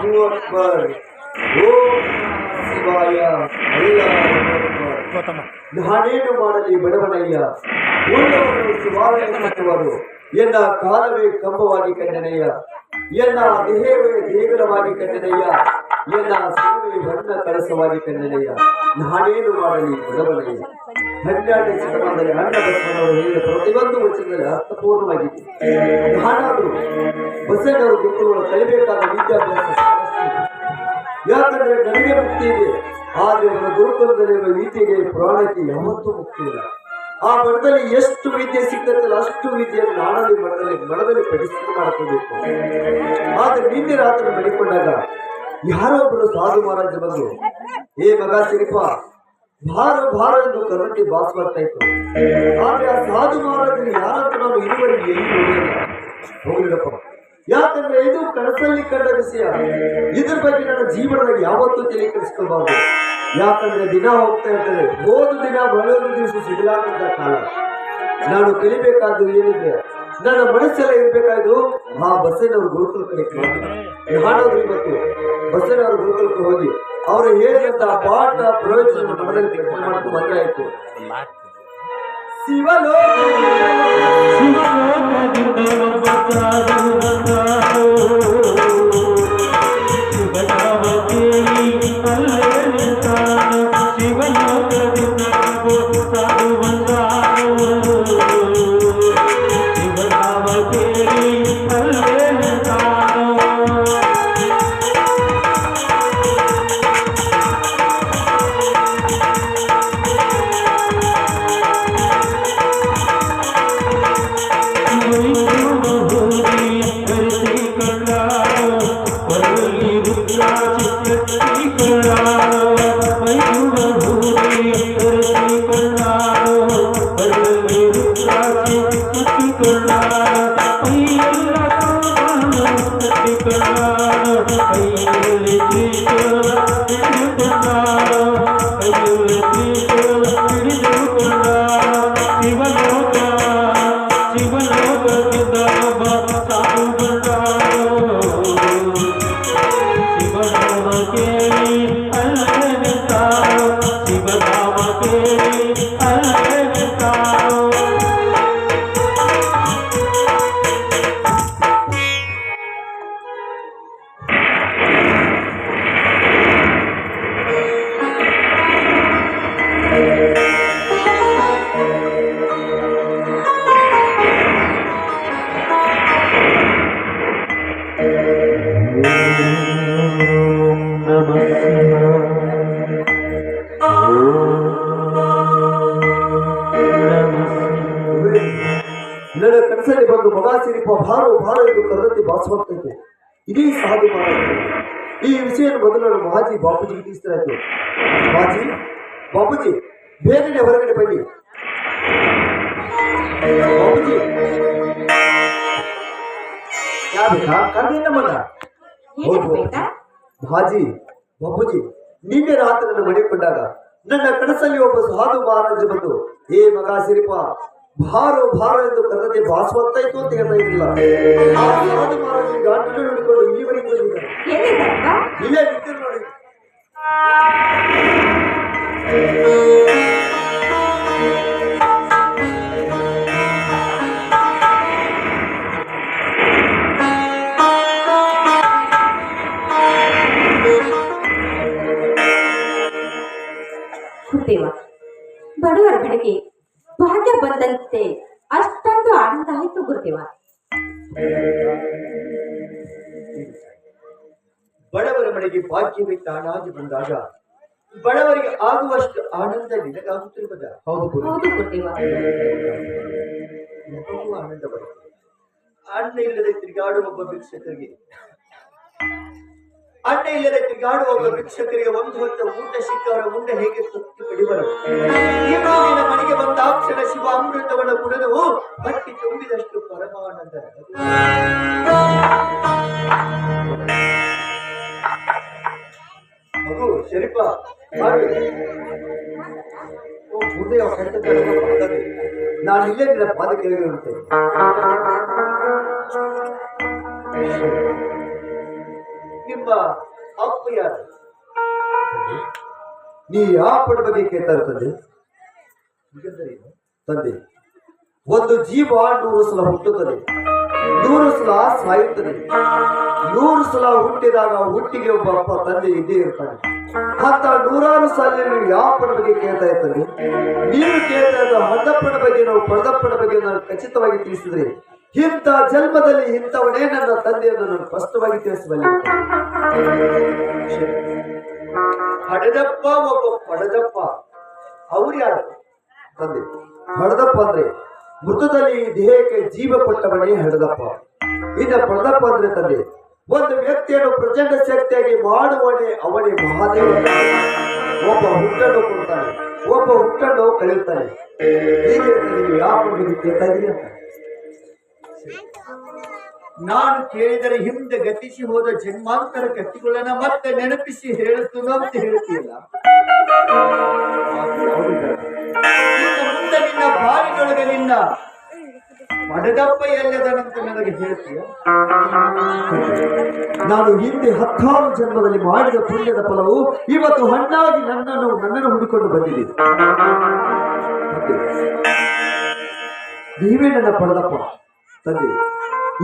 ಅಕ್ಬರ್ ಮಾಡಲಿ ಬಡವನಯ್ಯ ಉಳ್ಳವರು ಶಿವಾಲಯ ಕಟ್ಟುವರು ಎನ್ನ ಕಾಲವೇ ಕಂಬವಾಗಿ ಕಟ್ಟನೆಯ ಎನ್ನ ದೇಹವೇ ದೇಗುಲವಾಗಿ ಕಟ್ಟನೆಯ ಎನ್ನ ಸೇವೆ ಬಣ್ಣ ಕಳಸವಾಗಿ ಕಂಡನಯ್ಯ ನಾನೇನು ಮಾಡಲಿ ಬಡವನಯ್ಯ. ಹನ್ನೆರಡನೇ ಶತಮಾನದಲ್ಲಿ ಅಣ್ಣ ಬಸವನವರು ಹೇಳಿದ ಪ್ರತಿಯೊಂದು ವಚನದಲ್ಲಿ ಅರ್ಥಪೂರ್ಣವಾಗಿದೆ ನಾನಾದರೂ ಬಸವನವರು ಗುರುಗಳು ಕಲಿಬೇಕಾದ ವಿದ್ಯಾಭ್ಯಾಸ. ಯಾಕಂದ್ರೆ ನನಗೆ ಮುಕ್ತಿ ಇದೆ, ಆದರೆ ನನ್ನ ಗುರುಕುಲದಲ್ಲಿರುವ ವಿದ್ಯೆಗೆ ಪ್ರಾಣಕ್ಕೆ ಯಾವತ್ತೂ ಮುಕ್ತಿ ಇಲ್ಲ. ಆ ಮಠದಲ್ಲಿ ಎಷ್ಟು ವಿದ್ಯೆ ಸಿಗ್ತದಲ್ಲ ಅಷ್ಟು ವಿದ್ಯೆಯನ್ನು ನಾಡಲ್ಲಿ ಮಠದಲ್ಲಿ ಮಠದಲ್ಲಿ ಪರಿಸ್ಥಿತಿ ಮಾಡ್ಕೋಬೇಕು. ಆದ್ರೆ ನಿನ್ನೆ ರಾತ್ರಿ ಮಡಿಕೊಂಡಾಗ ಯಾರೋ ಒಬ್ಬರು ಸಾಧು ಮಹಾರಾಜ ಬಂದು ಏ ಮಗ ಸಿರಿಪ ಭಾರ ಭಾರ ಎಂದು ಕರುಣೆ ಬಾಸ್ ಬರ್ತಾ ಇತ್ತು. ಆದ್ರೆ ಆ ಸಾಧು ಮಹಾರಾಜರು ಯಾರಂತ ನಾವು ಇದುವರೆಗೆ ಎಲ್ಲಿ ಹೋಗಿಲ್ಲ ಹೋಗ್ಲಿಲ್ಲಪ್ಪ. ಯಾಕಂದ್ರೆ ಇದು ಕನಸಲ್ಲಿ ಕಂಡ ವಿಷಯ. ಇದ್ರ ಬಗ್ಗೆ ನನ್ನ ಜೀವನದಾಗ ಯಾವತ್ತೂ ತಲೆ ಯಾಕಂದ್ರೆ ದಿನ ಹೋಗ್ತಾ ಇರ್ತದೆ. ಹೋದ ದಿನ ಬರೋದು ದಿವಸ ಸಿಗಲಾರದ ಕಾಲ. ನಾನು ಕಲಿಬೇಕಾದ್ದು ಏನಿದ್ರೆ, ನನ್ನ ಮನಸ್ಸೆಲ್ಲ ಇರ್ಬೇಕಾಯ್ತು ಆ ಬಸ್ಸಿನವ್ರು ಗುರುಕಲ್ ಕಲಿಕ್ಕೆ ಹಾಡೋದು ಇವತ್ತು ಬಸ್ಸಿನವ್ರ ಗುರುಕುಲಕ್ಕೆ ಹೋಗಿ ಅವರು ಹೇಳಿದಂತಹ ಪಾಠ ಪ್ರಯೋಜನ ಆಯ್ತು. ಶಿವಲೋಕ ಶಿವಲೋಕ ನಾನು ಮಹಾಜಿ ಬಾಪೂಜಿಗೆ ತಿಳಿಸ್ತಾಯಿತು ಮಾಜಿ ಬಾಪೂಜಿ ಬೇಗನೆ ಹೊರಗಡೆ ಬನ್ನಿ. ಬಾಪೂಜಿ. ಯಾಬೇಕಾ ಕರೆದಿದ್ದ ಮಗ. ಹೌದು. ಮಹಾಜಿ ಹಾಜಿ ಬಾಪೂಜಿ ನಿನ್ನೆ ರಾತ್ರಿ ನನ್ನ ಮಡಿಕೊಂಡಾಗ ನನ್ನ ಕನಸಲ್ಲಿ ಒಬ್ಬ ಸಾಧು ಮಹಾರಾಜ ಬಂದು ಏ ಮಗ ಸಿರಿಪ ಭಾರೋ ಭಾರ ಎಂದು ಕರೆದೇ ಭಾಸವಂತ ಇತ್ತು ಅಂತ ಹೇಳ್ತಾ ಇದ್ದಿಲ್ಲ. ಸಾಧು ಮಹಾರಾಜ ಗಾಂಡು ಹಿಡ್ಕೊಂಡು ಇಲ್ಲಿವರೆಗೆ ಇಲ್ಲೇ ನಿಂತಿರು ನೋಡಿ. ಬಡವರ ಕಡೆಗೆ ಭಾಗ್ಯ ಬಂದಂತೆ ಅಷ್ಟೊಂದು ಆನಂದ ಆಯಿತು ಗುರುದೇವ. ಬಡವರ ಮನೆಗೆ ಭಾಗ್ಯವೇ ತಾನಾಗಿ ಬಂದಾಗ ಬಡವರಿಗೆ ಆಗುವಷ್ಟು ಆನಂದ ನಿನಗಾಗುತ್ತಿರುವುದ? ಹೌದು ಆನಂದ ಬರುತ್ತೆ. ಅಣ್ಣ ಇಲ್ಲದೆ ತಿರುಗಾಡುವ ಒಬ್ಬ ಭಿಕ್ಷಕರಿಗೆ. ಅಣ್ಣ ಇಲ್ಲದೆ ತಿರುಗಾಡುವ ಒಬ್ಬ ಭಿಕ್ಷಕರಿಗೆ ಒಂದು ಹೊತ್ತ ಊಟ ಸಿಕ್ಕವರ ಮುಂದೆ ಹೇಗೆ ತೃಪ್ತಿ ಪಡಿಬರು ಅಮೃತವನ್ನು ಕುಡಿದು ಹೊಟ್ಟಿ ತುಂಬಿದಷ್ಟು ಪರಮಾನಂದ. ಮಗು ಶರೀಪ ಗುರುದೇವ. ನಾನು ಇಲ್ಲೇ ನಿನ್ನ ಪಾದ ಕೆಳಗೆ ಇರುತ್ತೇನೆ ನಿಮ್ಮ ಅಪ್ಪ ಯಾರು? ನೀ ಯಾವ ಪಡ ಬಗ್ಗೆ ಕೇಳ್ತಾರೆ ತಂದೆ ತಂದೆ. ಒಂದು ಜೀವ ನೂರು ಸಲ ಹುಟ್ಟುತ್ತದೆ, ನೂರು ಸಲ ಸಾಯುತ್ತದೆ ನೂರು ಸಲ ಹುಟ್ಟಿದಾಗ ಹುಟ್ಟಿಗೆ ಒಬ್ಬ ಅಪ್ಪ ತಂದೆ ಇದ್ದೇ ಇರ್ತಾನೆ. ಅಂತ ನೂರಾರು ಸಾಲ ನೀವು ಯಾವ ಪಡ ಬಗ್ಗೆ ಕೇಳ್ತಾ ಇರ್ತಾರೆ? ನೀವು ಕೇಳ್ತಾ ಇದ್ದ ಹೊಂದಪ್ಪನ ಬಗ್ಗೆ ನಾವು ಪಡೆದಪ್ಪನ ಬಗ್ಗೆ ನಾನು ಖಚಿತವಾಗಿ ತಿಳಿಸಿದ್ರೆ, ಇಂಥ ಜನ್ಮದಲ್ಲಿ ಇಂಥವನೇ ನನ್ನ ತಂದೆಯನ್ನು ನಾನು ಸ್ಪಷ್ಟವಾಗಿ ತಿಳಿಸಬಲ್ಲ. ಪಡೆದಪ್ಪ ಒಬ್ಬ ಪಡೆದಪ್ಪ. ಅವ್ರು ಯಾರು? ತಂದೆ. ಹಡದಪ್ಪ ಅಂದ್ರೆ ಮೃತದಲ್ಲಿ ಈ ದೇಹಕ್ಕೆ ಜೀವ ಕೊಟ್ಟವನೇ ಹಡದಪ್ಪ. ಇನ್ನ ಪಡದಪ್ಪ ಅಂದ್ರೆ ತಂದೆ ಒಂದು ವ್ಯಕ್ತಿಯನ್ನು ಪ್ರಚಂಡ ಶಕ್ತಿಯಾಗಿ ಮಾಡುವನೇ ಅವನೇ ಮಹಾದೇವ. ಒಬ್ಬ ಹುಟ್ಟನ್ನು ಕೊಡ್ತಾನೆ ಒಬ್ಬ ಹುಟ್ಟನ್ನು ಕಳೆಯುತ್ತಾನೆ. ಹೀಗೆ ನೀವು ಯಾವ ಕೇಳ್ತಾ ಅಂತ? ನಾನು ಕೇಳಿದರೆ ಹಿಂದೆ ಗತಿಸಿ ಹೋದ ಜನ್ಮಾಂತರ ಗತಿಗಳನ್ನ ಮತ್ತೆ ನೆನಪಿಸಿ ಹೇಳುತ್ತೇನೋ ಅಂತ ಹೇಳ್ತೀಯಲ್ಲ. ಮುಂದೆ ನಿನ್ನ ಮಡದಪ್ಪ ಎಲ್ಲದನಂತ ನನಗೆ ಹೇಳ್ತೀಯ? ನಾನು ಹಿಂದೆ ಹತ್ತಾರು ಜನ್ಮದಲ್ಲಿ ಮಾಡಿದ ಪುಣ್ಯದ ಫಲವು ಇವತ್ತು ಹಣ್ಣಾಗಿ ನನ್ನನ್ನು ನನ್ನನ್ನು ಹುಡುಕೊಂಡು ಬಂದಿದೆ. ನೀವೇ ನನ್ನ ಪಡೆದಪ್ಪ ತಂದೆ,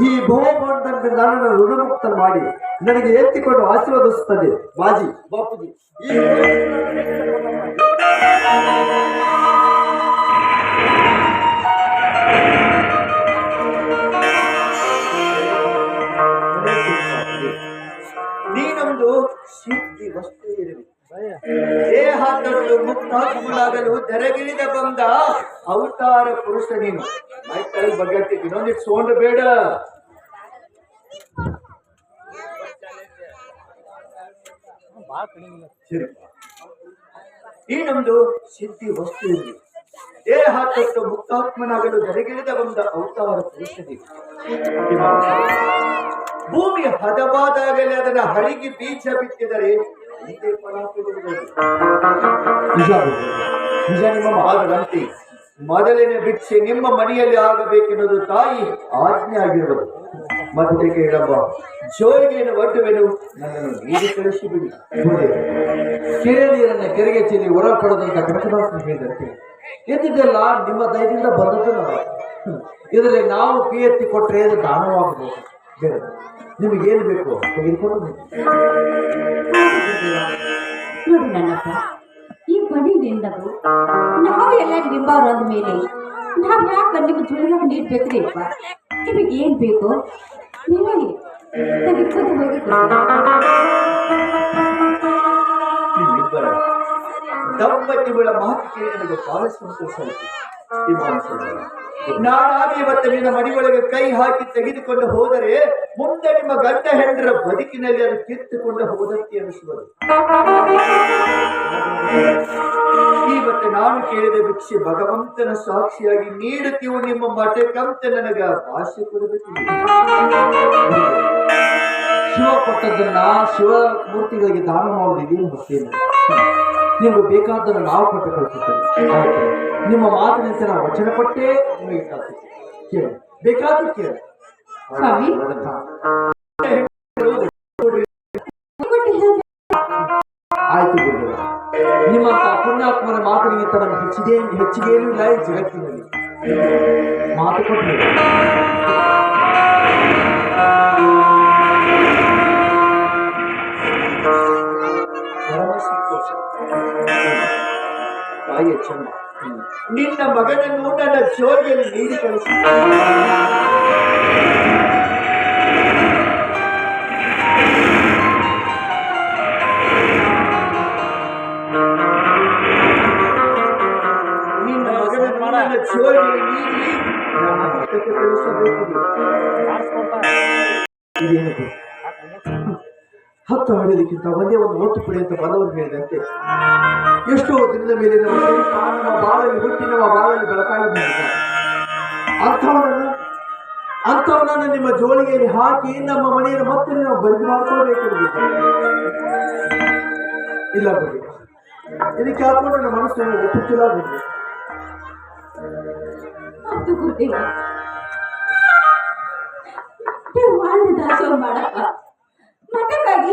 ಈ ಬಹುಮಾನದಂತೆ ನನ್ನನ್ನು ಋಣಮುಕ್ತ ಮಾಡಿ ನನಗೆ ಎತ್ತಿಕೊಂಡು ಆಶೀರ್ವದಿಸುತ್ತದೆ ಬಾಜಿ ಬಾಪುಜಿ ಇರಬೇಕು ದೇಹ ತರಲು ಮುಕ್ತಾತ್ಮನಾಗಲು ತೆರೆಗಿಳಿದ ಬಂದ ಅವತಾರ ಪುರುಷ ನೀನು. ಮೈಕಲ್ ಬಗ್ಗೆ ಇನ್ನೊಂದಿಟ್ಟು ಸೋಂಡು ಬೇಡ. ಈ ನಮ್ದು ಸಿದ್ಧಿ ವಸ್ತು ಇರಲಿ ದೇಹ ತೊಟ್ಟು ಮುಕ್ತಾತ್ಮನಾಗಲು ಧರೆಗಿಳಿದ ಬಂದ ಅವತಾರ ಪುರುಷನಿ ಭೂಮಿ ಹದವಾದಾಗಲೇ ಅದನ್ನ ಹರಿಗಿ ಬೀಜ ಬಿತ್ತಿದರೆ ನಿಜ ನಿಜ ನಿಮ್ಮ ಮೊದಲನೇ ಭಿಕ್ಷೆ ನಿಮ್ಮ ಮನೆಯಲ್ಲಿ ಆಗಬೇಕೆನ್ನುವುದು ತಾಯಿ ಆಜ್ಞೆ ಆಗಿರುವುದು ಮತ್ತೆ ಕೇಳಮ್ಮ ಜೋಳಿಗೆಯನ್ನು ಒಡ್ಡುವೆನು ನನ್ನನ್ನು ನೀರು ಕಳಿಸಿಬಿಡಿ ಕೆರೆ ನೀರನ್ನ ಕೆರೆಗೆ ಚೆಲ್ಲಿ ಹೊರ ಪಡೆದಂತ ಕನಕದಾಸನ ಹೇಳಿದಂತೆ. ಎದ್ದಿದ್ದೆಲ್ಲ ನಿಮ್ಮ ದಯದಿಂದ ಬಂದದ್ದು ನಾವು. ಇದರಲ್ಲಿ ನಾವು ಕೈ ಎತ್ತಿ ಕೊಟ್ಟರೆ ಅದು ದಾನವಾಗಬಹುದು. ನಿಮಗೇನು ಬೇಕು? ತೆಗೆದುಕೊಂಡು. ನೋಡು ನನ್ನಪ್ಪ ಈ ಬಡಿ ನಿಂದದು ನಾವು ಎಲ್ಲ ನಿಂಬವ್ರು ಅಂದ ಮೇಲೆ ನಾವು ಯಾಕೆ ನಿಮ್ಮ ಜೋಳಿಗೆ ನೀಡ್ಬೇಕ್ರಿ ಅಪ್ಪ? ನಿಮಗೆ ಏನು ಬೇಕು? ನೀವೇ ತೆಗೆದುಕೊಂಡು ಹೋಗಿ ದಂಪತಿಗಳ ಮಾತು ಕೇಳಿ ನನಗೆ ಬಹಳ ಸಂತೋಷ ಆಯಿತು ನಾನಾಗಿ ಇವತ್ತು ನಿನ್ನ ಮಡಿಯೊಳಗೆ ಕೈ ಹಾಕಿ ತೆಗೆದುಕೊಂಡು ಹೋದರೆ ಮುಂದೆ ನಿಮ್ಮ ಗಂಡ ಹೆಂಡರ ಬದುಕಿನಲ್ಲಿ ಅದು ಕಿತ್ತುಕೊಂಡು ಹೋದಂತೆ ಅನಿಸುವುದು ಇವತ್ತು ನಾನು ಕೇಳಿದ ಭಿಕ್ಷೆ ಭಗವಂತನ ಸಾಕ್ಷಿಯಾಗಿ ನೀಡುತ್ತೀವು ನಿಮ್ಮ ಮಠಕ್ಕಂತ ನನಗ ಭಾಷೆ ಕೊಡಬೇಕು. ಶಿವ ಕೊಟ್ಟದ್ದನ್ನ ಶಿವ ಮೂರ್ತಿಗಳಿಗೆ ದಾನ ಮಾಡುವುದು ಇದೇನು ಮತ್ತೇನು ನಿಮ್ಗೆ ಬೇಕಾದ್ದನ್ನು ನಾವು ಕೊಟ್ಟು ಕಳಿಸುತ್ತೇವೆ. ನಿಮ್ಮ ಮಾತಿನಂತೆ ನಾವು ವಚನ ಕೊಟ್ಟೇ ನಿಮಗೆ ಕೇಳು. ಬೇಕಾದ ಕೇಳು. ಸ್ವಾಮಿ? ಆಯ್ತು ಗುರುಗಳ. ನಿಮ್ಮಂತ ಪುಣ್ಯಾತ್ಮನ ಮಾತಿನಿಗಿಂತ ನಮ್ಗೆ ಹೆಚ್ಚಿಗೆ ಹೆಚ್ಚಿಗೆ ಏನೂ ಇಲ್ಲ ಈ ಜಗತ್ತಿನಲ್ಲಿ. ಮಾತು ಕೊಟ್ಟು ತಾಯಿಯ ಚೆನ್ನ ನಿನ್ನ ಮಗನನ್ನು ನನ್ನ ಜೋರಿಯಲ್ಲಿ ನೀಡಿ ಕಳಿಸಿ. ಹೊಡೆಯೋದಕ್ಕಿಂತ ಒಂದೇ ಒಟ್ಟು ಪಡೆ ಅಂತ ಬಲವನ್ನು ಹೇಳಿದಂತೆ. ಎಷ್ಟೋ ದಿನದ ಮೇಲೆ ನಮ್ಮ ನಮ್ಮ ಬಾಳಲ್ಲಿ ಹುಟ್ಟಿ ನಮ್ಮ ಬಾಳಲ್ಲಿ ಬೆಳಕಾಗಿ ಬಂದಿದ್ದಾರೆ ಅಂಥವನನ್ನು ಅಂಥವನನ್ನು ನಿಮ್ಮ ಜೋಳಿಗೆಯಲ್ಲಿ ಹಾಕಿ ನಮ್ಮ ಮನೆಯನ್ನು ಮತ್ತೆ ನಾವು ಬರಿದು ಮಾಡ್ಕೊಳ್ಬೇಕು ಇಲ್ಲ ಬಿಡಿ ಇದಕ್ಕೆ ಹಾಕೊಂಡು ನನ್ನ ಮನಸ್ಸು ಒಪ್ಪುತ್ತಿಲ್ಲ ಬಿಡಿ ಮಾಡಪ್ಪ. ಮಠಕ್ಕೆ ಮಕ್ಕಳಿಗಾಗಿ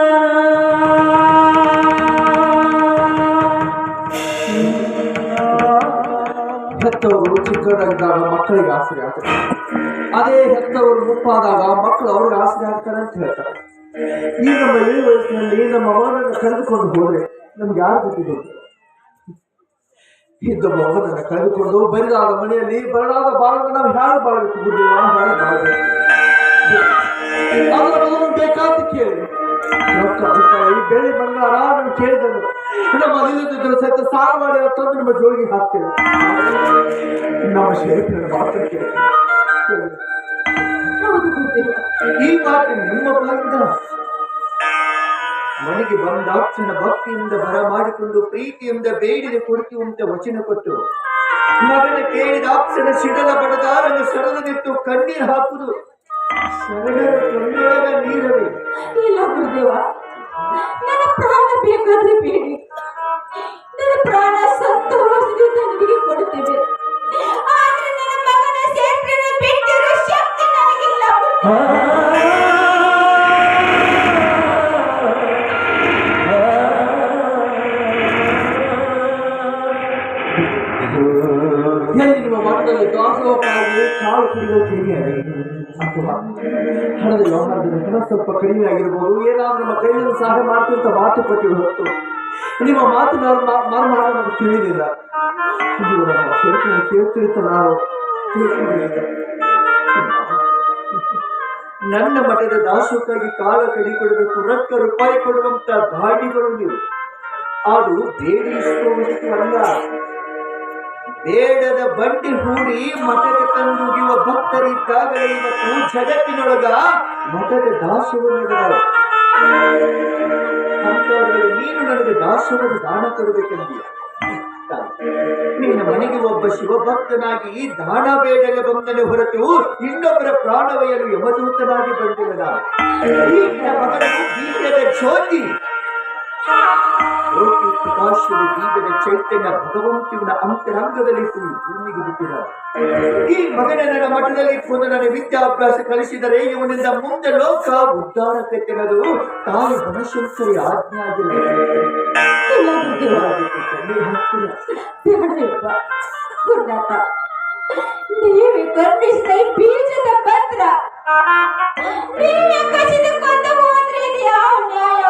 ಚಿಕ್ಕವರಾಗಿದ್ದಾಗ ಮಕ್ಕಳಿಗೆ ಆಸರೆ ಆಗ್ತದೆ. ಅದೇ ಹೆತ್ತವರು ಮುಪ್ಪಾದಾಗ ಮಕ್ಕಳು ಅವ್ರಿಗೆ ಆಸರೆ ಆಗ್ತಾರೆ ಅಂತ ಹೇಳ್ತಾರೆ. ಈ ನಮ್ಮ ಈ ವಯಸ್ಸಿನಲ್ಲಿ ನಮ್ಮ ಮಗನನ್ನು ಕಳೆದುಕೊಂಡು ಹೋದ್ರೆ ನಮ್ಗೆ ಯಾರು ಗೊತ್ತಿದ್ದು? ಇದ್ದ ಮಗನನ್ನು ಕಳೆದುಕೊಂಡು ಬರಿದಾದ ಮನೆಯಲ್ಲಿ ಬರಡಾದ ಬಾಳನ್ನು ನಾವು ಯಾರು ಬಾಳಬೇಕು ಬಾಳಬೇಕು? ಬೇಕಾದ ಕೇಳಿ. ರೂಪಾಯಿ ಬೆಳ್ಳಿ ಬಂಗಾರ ನಾವು ಕೇಳಿದನು ನಮ್ಮ ಅಲ್ಲಿದ್ದ ಸಹಿತ ಸಾರ ಮಾಡಿ ತಂದು ನಿಮ್ಮ ಜೋಳಿಗೆ ಹಾಕ್ತೇವೆ. ನಮ್ಮ ಶರೀರ ಮಾತ್ರ ಈ ಮಾತು ನಿಮ್ಮ ಬಳಿಂದ ಮನೆಗೆ ಬಂದಾಕ್ಷಣ ಭಕ್ತಿಯಿಂದ ಬರ ಮಾಡಿಕೊಂಡು ಪ್ರೀತಿಯಿಂದ ಬೇಡಿದೆ ಕೊಡ್ತೀವಂತ ವಚನ ಕೊಟ್ಟು, ಮಗನ ಕೇಳಿದಾಕ್ಷಣ ಶಿಡಲ ಬಡದಾರನ್ನು ಸರದನಿಟ್ಟು ಕಣ್ಣೀರು ಹಾಕುದು ನನ್ನ ಪ್ರಾಣ ಬೇಕಾದ್ರೆ ಬೇಡಿ. ನನ್ನ ಪ್ರಾಣ ನಿಮಗೆ ಕೊಡುತ್ತೇವೆ ಹಣದ ವ್ಯವಹಾರದಲ್ಲಿ ಹಣ ಸ್ವಲ್ಪ ಕಡಿಮೆ ಆಗಿರ್ಬೋದು, ಏನಾದರೂ ನಮ್ಮ ಕೈಯಲ್ಲಿ ಸಹಾಯ ಮಾಡ್ತೀವಿ ಅಂತ ಮಾತು ಕೊಟ್ಟಿವಿ ಹೊತ್ತು ನಿಮ್ಮ ನಾನು ಮರ್ಮ ನಮಗೆ ತಿಳಿದಿಲ್ಲ. ಕೇಳ್ತಿರ್ತ ನಾವು ನನ್ನ ಮಠದ ದಾಸಕ್ಕಾಗಿ ಕಾಲ ಕಡಿ ಕೊಡಬೇಕು ರೂಪಾಯಿ ಕೊಡುವಂತ ದಾಡಿಗಳು ನೀವು. ಅದು ಬೇಡಿ ಅಲ್ಲ. ಬೇಡದ ಬಂಡಿ ಹೂಡಿ ಮಠಕ್ಕೆ ತಂದುಗಿಯುವ ಭಕ್ತರಿದ್ದಾಗಲೇ ಇವತ್ತು ಜಗತ್ತಿನೊಳಗ ಮಠದ ದಾಸೋಹ ನಡೆದ ನೀನು ನನಗೆ ದಾಸೋಹದ ದಾನ ಕೊಡಬೇಕೆಂದೀಯ ನಿನ್ನ ಮನೆಗೆ ಒಬ್ಬ ಶಿವಭಕ್ತನಾಗಿ ದಾನ ಬೇಡಲೆ ಬಂದನೆ ಹೊರತು ಇನ್ನೊಬ್ಬರ ಪ್ರಾಣವಯಲು ಯಮದೂತನಾಗಿ ಬಂದಿಲ್ಲ ಬೀಜದ ಜ್ಯೋತಿ ಕೋಟಿ ಪ್ರಕಾಶದ ಬೀಜದ ಚೈತನ್ಯ ಭಗವಂತನ ಅಂತರಂಗದಲ್ಲಿ ಭೂಮಿಗೆ ಬಿಟ್ಟಿದ. ಈ ಮಗನ ನನ್ನ ಮಠದಲ್ಲಿ ಇಟ್ಕೊಂಡು ನನ್ನ ವಿದ್ಯಾಭ್ಯಾಸ ಕಲಿಸಿದರೆ ಇವನಿಂದ ಮುಂದೆ ಲೋಕ ಉದ್ಧಾರಕ್ಕೆ ತೆಗೆದು ತಾಯಿ ಬನಶಂಕರಿ ಆಜ್ಞೆ ಆಗಿರಬೇಕು ಇಲ್ಲ. ಗುರುದೇವ ಕಣ್ಣೀರು ಹಾಕ್ತಿಲ್ಲ ಗುರುನಾಥ ನೀವೇ ಕರುಣಿಸಿದ ಈ ಬೀಜದ ಪತ್ರ. ನೀವೇ ಕಸಿದುಕೊಂಡು ಹೋದ್ರೆ ಇದು ಯಾವ ನ್ಯಾಯ?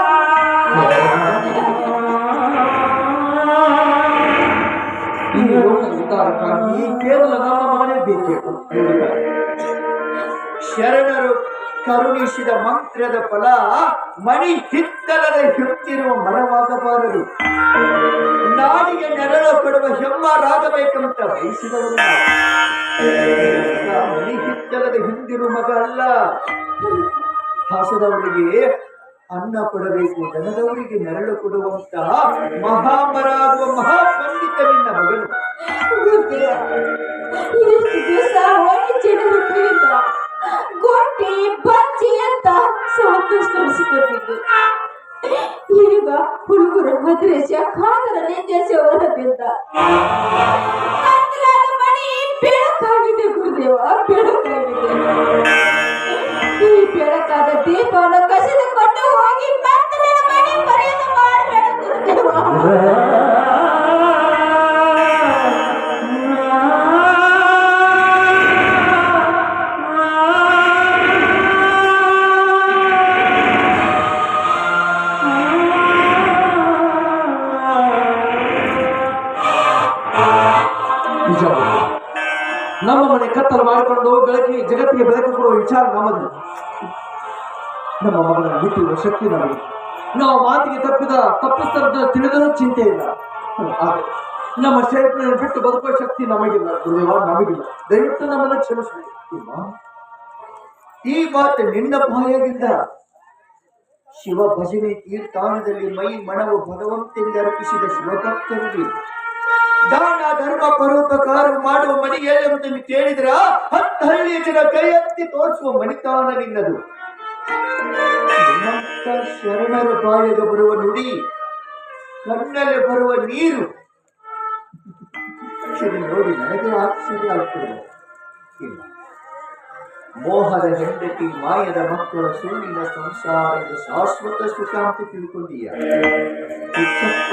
ಈ ಲೋಕ ಉದ್ಧಾರಕ್ಕಾಗಿ ಕೇವಲ ನಮ್ಮ ಮನೆ ಬೇಕೇಕು ಶರಣರು ಕರುಣಿಸಿದ ಮಂತ್ರದ ಫಲ ಮಣಿ ಹಿತ್ತಲದ ಹಿತ್ತಿರುವ ಮರವಾಗಬಾರದು ನಾಡಿಗೆ ನೆರಳ ಕೊಡುವ ಹೆಮ್ಮರಾಗಬೇಕಂತ ಬಯಸಿದವರು ಮಣಿ ಹಿತ್ತಲದ ಹಿಂದಿರುವ ಮಗ ಅಲ್ಲ. ಹಾಸದವರಿಗೆ ಅನ್ನ ಕೊಡಬೇಕು, ದನದವರಿಗೆ ನೆರಳು ಕೊಡುವಂತಹ ಮಹಾಮರಾಗುವ ಮಹಾಪಂಡಿತರಿಂದ ಮಗನು. 3 ಕತ್ತಲು ಮಾಡಿಕೊಂಡು ಬೆಳಕಿ, ಜಗತ್ತಿಗೆ ಬೆಳಕು ಕೊಡುವ ವಿಚಾರ ನಮ್ಮದು. ನಮ್ಮ ಮಗನ ಬಿಟ್ಟಿರುವ ಶಕ್ತಿ ನಮಗೆ ನಾವು ಮಾತಿಗೆ ತಪ್ಪಿದ ತಪ್ಪಿಸ್ತರದ ತಿಳಿದರೂ ಚಿಂತೆ ಇಲ್ಲ. ನಮ್ಮ ಶರೀರವನ್ನು ಬಿಟ್ಟು ಬದುಕುವ ಶಕ್ತಿ ನಮಗಿಲ್ಲ ಗುರುದೇವ ನಮಗಿಲ್ಲ. ದಯವಿಟ್ಟು ನಮ್ಮನ್ನು ಕ್ಷಮಿಸಬೇಕು ಈ ಮಾತು ನಿನ್ನ ಬಾಯಾಗಿಂದ ಶಿವ ಭಜನೆ ತೀರ್ಥಾನದಲ್ಲಿ ಮೈ ಮಣವು ಭಗವಂತನಿಗೆ ಅರ್ಪಿಸಿದ ಶಿವಭಕ್ತರಿಗೆ ದಾನ ಧರ್ಮ ಪರೋಪಕಾರ ಮಾಡುವ ಮನೆ ಎಲ್ಲೆಂದು ನೀವು ಕೇಳಿದ್ರ? ಹತ್ತು ಹಳ್ಳಿಯ ಜನ ಕೈ ಎತ್ತಿ ತೋರಿಸುವ ಮಣಿತಾನ ನಿನ್ನದು ಶರಣರ ಬಾಯದ ಬರುವ ನುಡಿ ಕಣ್ಣಲ್ಲಿ ಬರುವ ನೀರು. ನೋಡಿ ನನಗೆ ಆಶ್ಚರ್ಯ ಆಗ್ತದೆ. ಮೋಹದ ಹೆಂಡತಿ ಮಾಯದ ಮಕ್ಕಳ ಸುಳ್ಳಿನ ಸಂಸಾರದ ಶಾಶ್ವತ ಸುಖ ಅಂತ ತಿಳ್ಕೊಂಡೀಯ? ಹುಚ್ಚಪ್ಪ,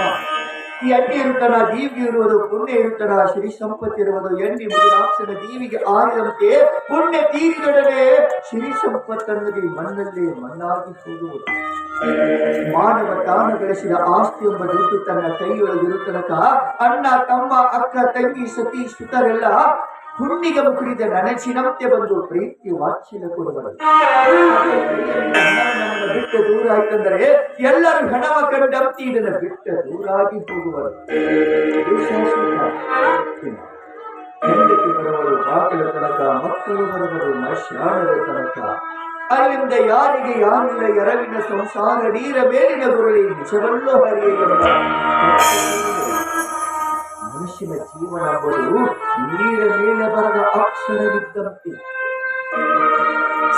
ಈ ಅಡ್ಡಿ ಇರುತ್ತನ ದೀವಿ ಇರುವುದು ಪುಣ್ಯ ಇರುತ್ತನ ಶ್ರೀ ಸಂಪತ್ತಿರುವುದು ಎಣ್ಣೆ ಮುಗಿದಾಕ್ಷಣ ದೀವಿಗೆ ಆರಿದಂತೆ ಪುಣ್ಯ ತೀರಿದೊಡನೆ ಶ್ರೀ ಸಂಪತ್ತನ್ನದೇ ಮಣ್ಣಲ್ಲಿ ಮಣ್ಣಾಗಿ ಹೋಗುವುದು ಮಾನವ ತಾನು ಗಳಿಸಿದ ಆಸ್ತಿ ಎಂಬ ದುಡ್ಡು ತನ್ನ ಕೈಯೊಳಗಿರು ತನಕ ಅಣ್ಣ ತಮ್ಮ ಅಕ್ಕ ತಂಗಿ ಸತಿ ಸುತರೆಲ್ಲ ಹುಣ್ಣಿಗೆ ಕುರಿದ ನನಚಿನಂತೆ ಬಂದು ಪ್ರೀತಿ ವಾಚಿನ ಕೊಡುವರು. ಬಿಟ್ಟು ದೂರ ಆಯ್ತಂದರೆ ಎಲ್ಲರೂ ಹೆಣವ ಕಂಡಂತೆ ಇದನ್ನು ಬಿಟ್ಟು ದೂರಾಗಿ ಹೋಗುವರು. ಹೆಂಡತಿ ಬರುವರು ಬಾಗಿಲ ತನಕ, ಮಕ್ಕಳು ಬರುವರು ಮಶಾಣದ ತನಕ. ಅಲ್ಲಿಂದ ಯಾರಿಗೆ ಯಾರಿಲ್ಲ ಎರವಿನ ಸಂಸಾರ, ನೀರ ಮೇಲಿನ ಗುರುಳಿ ನಿಜವಲ್ಲೋ ಹರಿಯ ಮನುಷ್ಯನ ಜೀವನ ಎಂಬುದು ನೀರ ಮೇಲೆ ಬರದ ಅಕ್ಷರವಿದ್ದಂತೆ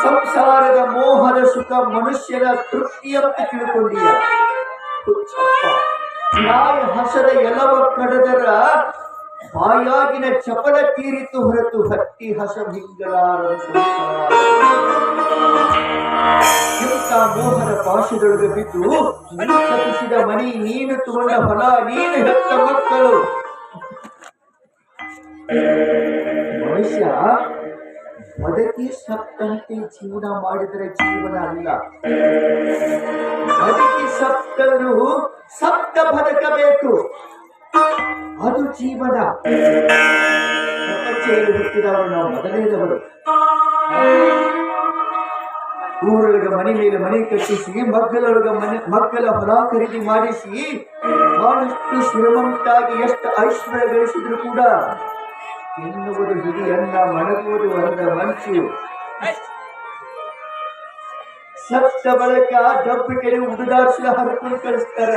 ಸಂಸಾರದ ಮೋಹದ ಸುಖ ಮನುಷ್ಯನ ತೃಪ್ತಿಯಂತೆ ತಿಳ್ಕೊಂಡಿಯ. ನಾವು ನಾಯಿ ಹಸದ ಎಲವ ಕಡದರ ಬಾಯಾಗಿನ ಚಪಲ ತೀರಿತು ಹೊರತು ಹಟ್ಟಿ ಹಸ ಹಿಂಗಲಾರ ಮೋಹನ ಪಾಶದೊಳಗೆ ಬಿದ್ದು ಮನೆ ನೀನು ತುಂಬ ಹೊಲ, ನೀನು ಹೆತ್ತ ಮಕ್ಕಳು. ಮನುಷ್ಯ ಬದುಕಿ ಸತ್ತಂತೆ ಜೀವನ ಮಾಡಿದರೆ ಜೀವನ ಅಲ್ಲ. ಬದುಕಿ ಸತ್ತರು ಸತ್ತ ಬದುಕಬೇಕು. ಅದು ಜೀವನ. ಹುಟ್ಟಿದವರು ನಾವು ಮೊದಲನೇದವರು ಊರೊಳಗೆ ಮನೆ ಮೇಲೆ ಮನೆ ಕಟ್ಟಿಸಿ ಮಕ್ಕಳೊಳಗೆ ಮನೆ ಮಕ್ಕಳ ಹೊಲ ಖರೀದಿ ಮಾಡಿಸಿ, ಬಹಳಷ್ಟು ಶ್ರೀಮಂತಾಗಿ ಎಷ್ಟು ಐಶ್ವರ್ಯ ಗಳಿಸಿದ್ರು ಕೂಡ ತಿನ್ನುವುದು ಹಿರಿಯನ್ನ ಅನ್ನ ಮಣಗುವುದು ಒಂದ ಮಂಚು. ಸತ್ತ ಬಳಕ ಡಬ್ಬು ಕೆರೆ ಉಡುದಾಡ್ಸಿ ಹರ್ಕೊಂಡು ಕಳಿಸ್ತಾರ.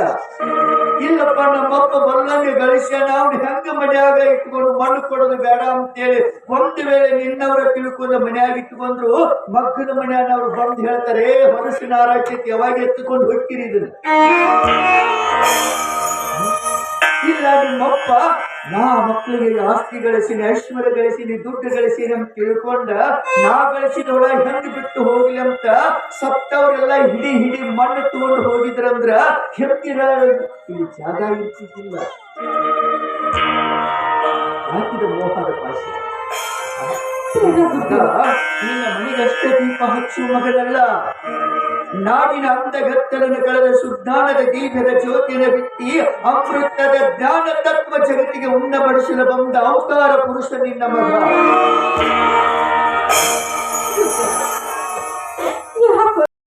ಇಲ್ಲಪ್ಪ ನಮ್ಮಪ್ಪ ಬಲ್ಲಂಗೆ ಗಳಿಸ್ಯ ನಾವು ಹೆಂಗ ಮನೆಯಾಗ ಇಟ್ಕೊಂಡು ಮಣ್ಣು ಕೊಡೋದು ಬೇಡ ಅಂತೇಳಿ ಒಂದು ವೇಳೆ ನಿನ್ನವರ ತಿಳ್ಕೊಂಡು ಮನ್ಯಾಗ ಇಟ್ಕೊಂಡ್ರು ಮಗ್ಗದ ಮನೆಯನ್ನ ಅವ್ರು ಬಂದು ಹೇಳ್ತಾರೆ ಮನಸ್ಸಿನ ಆರಾಕ್ಯಕ್ಕೆ ಯಾವಾಗ ಎತ್ತುಕೊಂಡು ಹೋಗ್ತೀರಿ ಇದನ್ನ? ಇಲ್ಲ ನಿಮ್ಮಪ್ಪ ನಾ ಮಕ್ಕಳಿಗೆ ಆಸ್ತಿ ಗಳಿಸಿನಿ ಐಶ್ವರ್ಯ ಗಳಿಸಿನಿ ದುಡ್ಡು ಗಳಿಸಿನಿ ಅಂತ ತಿಳ್ಕೊಂಡ ನಾ ಗಳಿಸಿದವಳ ಹೆಂಗ್ ಬಿಟ್ಟು ಹೋಗ್ಲಿ ಅಂತ ಸತ್ತವರೆಲ್ಲ ಹಿಡಿ ಹಿಡಿ ಮಣ್ಣು ತಗೊಂಡು ಹೋಗಿದ್ರಂದ್ರ ಹೆಂಗಿರ ಇಲ್ಲಿ ಜಾಗ ಇರ್ತಿದ್ದಿಲ್ಲ. ಹಾಕಿದ ಮೋಹದ ಪಾಶೆ ನಿನ್ನ ಮನೆಗಷ್ಟೇ ದೀಪ ಹಚ್ಚುವ ಮಗಳಲ್ಲ. ನಾಡಿನ ಅಂಧಗತ್ತರನ್ನು ಕಳೆದ ಸುಜ್ಞಾನದ ದೀಪದ ಜ್ಯೋತಿನ ಬಿತ್ತಿ ಅಮೃತದ ಜ್ಞಾನ ತತ್ವ ಜಗತ್ತಿಗೆ ಉನ್ನಪಡಿಸಲು ಬಂದ ಅವತಾರ ಪುರುಷ ನಿನ್ನ ಮಗ.